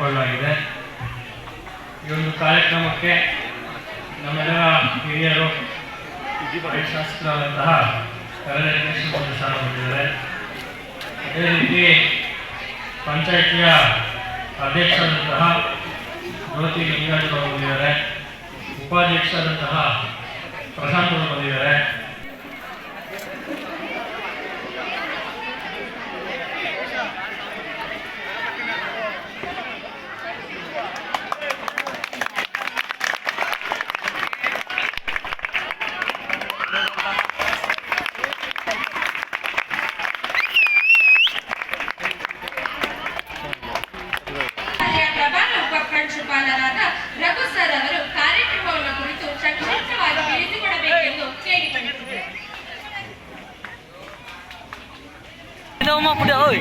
ಹಮ್ಮಿಕೊಳ್ಳಲಾಗಿದೆ. ಈ ಒಂದು ಕಾರ್ಯಕ್ರಮಕ್ಕೆ ನಮ್ಮೆಲ್ಲರ ಹಿರಿಯರು ಕರಡ ಸಹ ಬಂದಿದ್ದಾರೆ. ಅದೇ ರೀತಿ ಪಂಚಾಯತಿಯ ಅಧ್ಯಕ್ಷರಾದಂತಹ ಜ್ಯೋತಿ ಲಿಂಗಾಜ್ ಅವರು ಬಂದಿದ್ದಾರೆ. ಉಪಾಧ್ಯಕ್ಷರಾದಂತಹ ಪ್ರಶಾಂತ್ ಅವರು ಬಂದಿದ್ದಾರೆ. đâu mà phụ đỡ ơi.